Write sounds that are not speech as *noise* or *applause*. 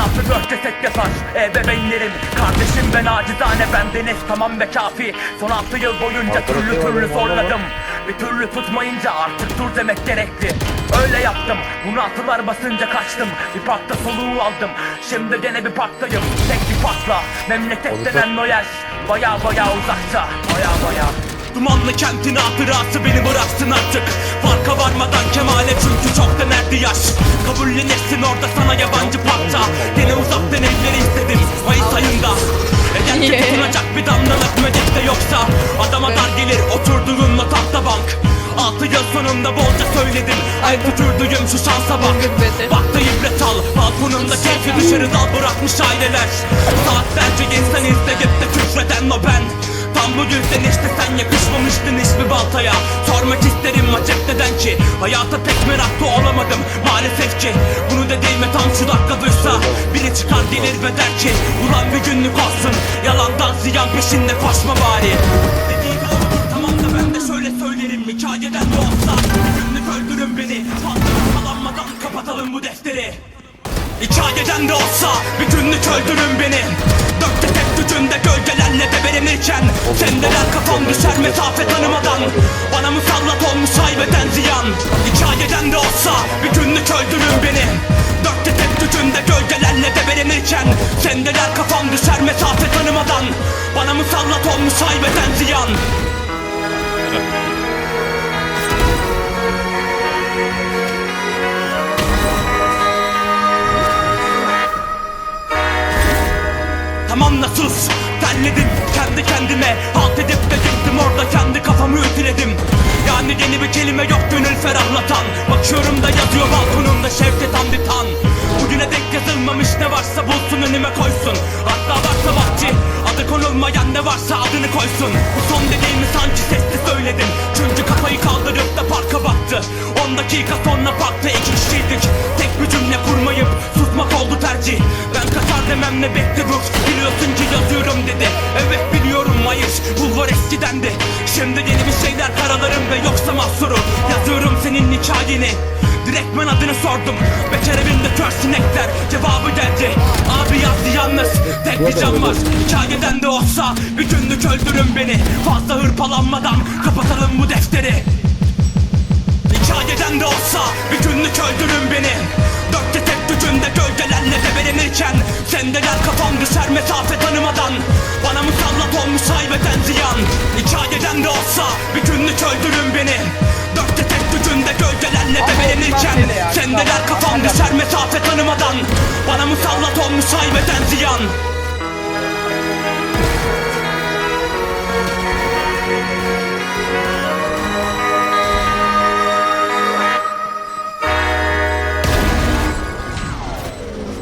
Dört ceset yatar ebeveynlerim Kardeşim ben acizane bendeniz tamam ve kafi. Son altı yıl boyunca türlü türlü zorladım. Bir türlü tutmayınca artık dur demek gerekti Öyle yaptım bunu atılar basınca kaçtım. Bir parkta soluğu aldım Şimdi gene bir parktayım. Tek bir parkla Memleket denen o yer Baya baya uzakta Dumanlı kentin hatırası beni bıraksın artık. Farka varmadan kemale çünkü çoktan erdi yaş. Kabullenirsin orada sana yabancı parça Gene uzaktan evleri istedim Mayıs ayında. E gerçek *laughs* tutunacak bir damlalık medet de yoksa. Adama dar gelir oturduğunla tahta bank. Altı yıl sonunda bolca söyledim. Ay tükürdüğüm şu şansa bak. Bak da ibret al. Balkonunda keyfi dışarı dal bırakmış aileler. Saatlerce insan izleyip de küfreden o ben Tam bu yüzden işte sen yakışmamıştın hiçbir baltaya. Sormak isterim acep neden ki Hayata pek meraklı olamadım maalesef ki. Bunu dediğime tam şu dakika duysa Biri çıkar gelir ve der ki Ulan bir günlük olsun Yalandan ziyan peşinde koşma bari. Dediği doğrudur tamam da ben de şöyle söylerim Hikayeden de olsa. Günlük öldürün beni Fazla kalanmadan kapatalım bu defteri. Hikayeden de olsa bir günlük öldürün beni. Dörtte tek gücünde gölgelerle debelenirken Sendeler kafam düşer mesafe tanımadan. Bana musallat olmuş haybeden ziyan. Hikayeden de olsa bir günlük öldürün beni. Dörtte tek gücünde gölgelerle debelenirken Sendeler kafam düşer mesafe tanımadan. Bana musallat olmuş haybeden ziyan. Tamam sus Terledim kendi kendime. Halt edip de gittim orada kendi kafamı ütüledim. Yani yeni bir kelime yok gönül ferahlatan. Bakıyorum da yazıyor balkonumda Şevket Hamdi Tan Bugüne denk yazılmamış ne varsa bulsun önüme koysun. Hatta varsa vakti adı konulmayan ne varsa adını koysun. Bu son dediğimi sanki sesli söyledim. Çünkü kafayı kaldırıp da parka baktı. 10 dakika sonra parkta iki kişiydik. Tek bir cümle kurmayıp susmak oldu tercih. Ben kaçar demem ne bekle dur Biliyorsun ki yazıyorum dedi. Evet biliyorum hayır Bulvar eskidendi Şimdi yeni bir şeyler karalarım ve yoksa mahsurum Yazıyorum senin hikayeni Direktmen adını sordum. Bekar evinde kör sinekler. Cevabı geldi. Abi yazdı yalnız. Tek bir var. Hikayeden de olsa Bir günlük öldürün beni. Fazla hırpalanmadan Kapatalım bu defteri. Hikayeden de olsa bir günlük öldürün beni. Dörtte tek gücünde gölgelerle debelenirken Sendeler kafam düşer mesafe tanımadan Hikayeden de olsa bir günlük öldürün beni. Dörtte tek gücünde gölgelerle debelenirken Sendeler kafam düşer mesafe tanımadan Bana musallat olmuş haybeden ziyan